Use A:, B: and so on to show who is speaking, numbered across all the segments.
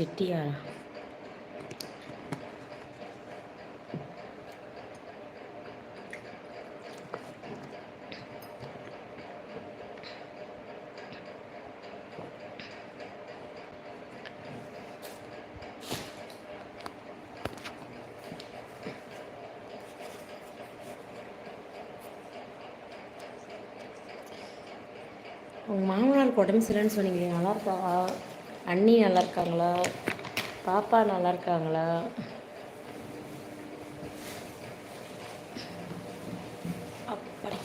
A: செட்டியாரா? உங்கள் மாமனாருக்கு உடம்பு சரியில்லைன்னு சொன்னீங்க நல்லா இருக்கா? அண்ணி நல்லா இருக்காங்களா பாப்பா நல்லா இருக்காங்களா அப்படி.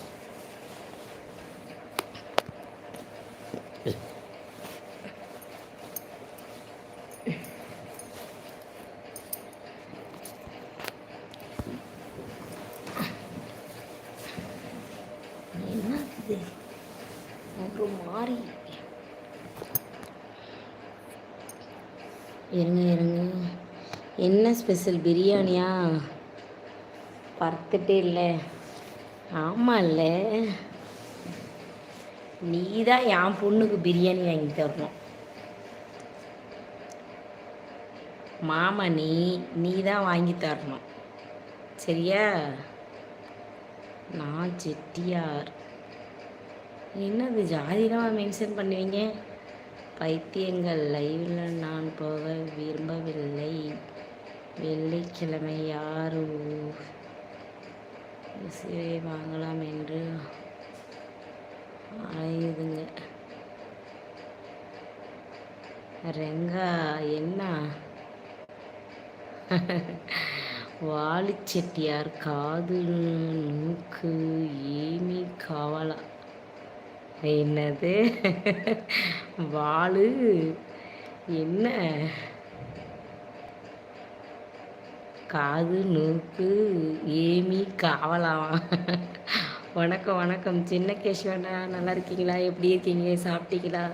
A: என்ன ஒரு மாறி இருங்க இருங்க. என்ன ஸ்பெஷல் பிரியாணியா? பார்த்துட்டே இல்லை. ஆமாம் இல்லை நீ தான் என் பொண்ணுக்கு பிரியாணி வாங்கி தரணும். மாமா நீ நீ தான் வாங்கி தரணும். சரியா? நான் செட்டியார். என்னது ஜாதிலாம் மென்ஷன் பண்ணுவீங்க? பைத்தியங்கள் லைவில் நான் போக விரும்பவில்லை. வெள்ளிக்கிழமை யாரு இசையை வாங்கலாம் என்று அலையுதுங்க ரெங்கா என்ன? வாலிச்செட்டியார் காது நூக்கு ஏமி காவலா? என்னது? வாளு என்ன? காது நூக்கு ஏமி காவலாமா வணக்கம் வணக்கம். சின்ன கேஷ்வண்ணா நல்லா இருக்கீங்களா? எப்படி இருக்கீங்க? சாப்பிட்டீங்களா?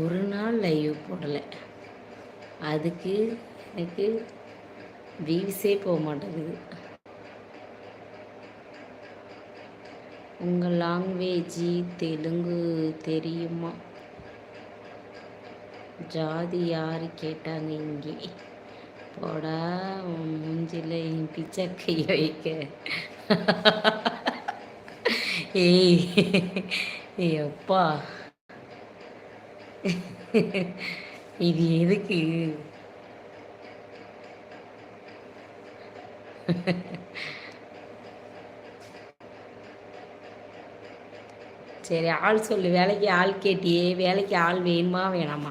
A: ஒரு நாள் லைவ் போடலை. அதுக்கு எனக்கு வியூஸே போக மாட்டேங்குது. உங்கள் லாங்குவேஜி தெலுங்கு தெரியுமா? ஜாதி யார் கேட்டாங்க இங்கே? போடா உன் மூஞ்சில என் பிச்சை கைய வைக்க. ஏய் எப்பா? அப்பா இது எதுக்கு? சரி ஆள் சொல்லு. வேலைக்கு ஆள் கேட்டியே. வேலைக்கு ஆள் வேணுமா வேணாமா?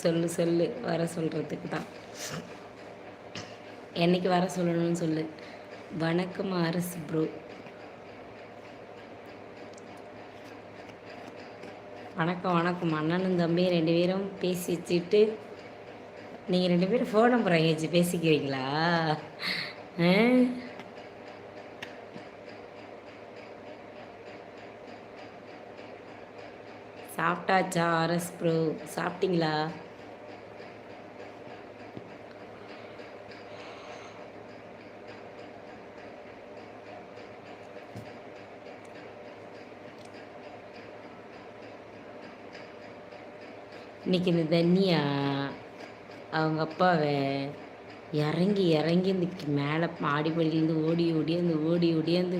A: சொல்லு சொல்லு. வர சொல்கிறதுக்கு தான். என்னைக்கு வர சொல்லணும்னு சொல்லு. வணக்கம் அரசு ப்ரோ வணக்கம் வணக்கம். அண்ணனும் தம்பி ரெண்டு பேரும் பேசி வச்சுட்டு நீங்கள் ரெண்டு பேரும் ஃபோன் நம்பர் வாங்கி வச்சு பேசிக்கிறீங்களா? சாப்பிட்டாச்சா? ஆர்எஸ் ப்ரோ சாப்பிட்டீங்களா? இன்னைக்கு இந்த தண்ணியா? அவங்க அப்பாவை. இறங்கி இறங்கி இந்த மேலே மாடிப்படியிலேருந்து ஓடி ஓடியாந்து ஓடி ஓடியாந்து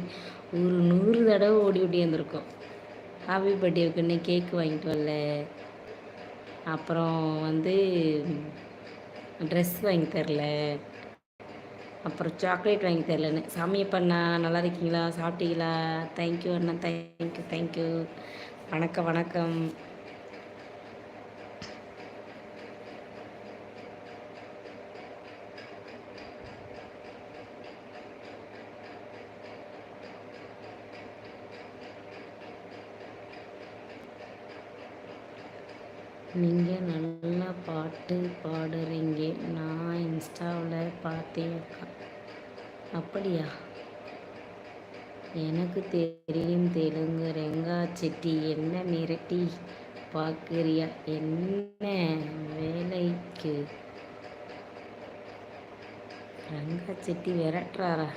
A: ஒரு நூறு தடவை ஓடி ஓடியாந்துருக்கோம் ஹாப்பி பர்த்டேவுக்குன்னு கேக்கு வாங்கிட்டு வரல. அப்புறம் வந்து ட்ரெஸ் வாங்கி தரல. அப்புறம் சாக்லேட் வாங்கி தரலன்னு. சாமியப்பா பண்ணா நல்லா இருக்கீங்களா? சாப்பிட்டீங்களா? தேங்க்யூ அண்ணா தேங்க்யூ தேங்க்யூ வணக்கம் வணக்கம். நீங்கள் நல்லா பாட்டு பாடுறீங்க. நான் இன்ஸ்டாவில் பார்த்தேன் அக்கா அப்படியா? எனக்கு தெரியும் தெலுங்கு ரெங்கா செட்டி என்ன மிரட்டி பார்க்குறியா? என்ன வேலைக்கு? ரங்கா செட்டி விரட்டுறாரா?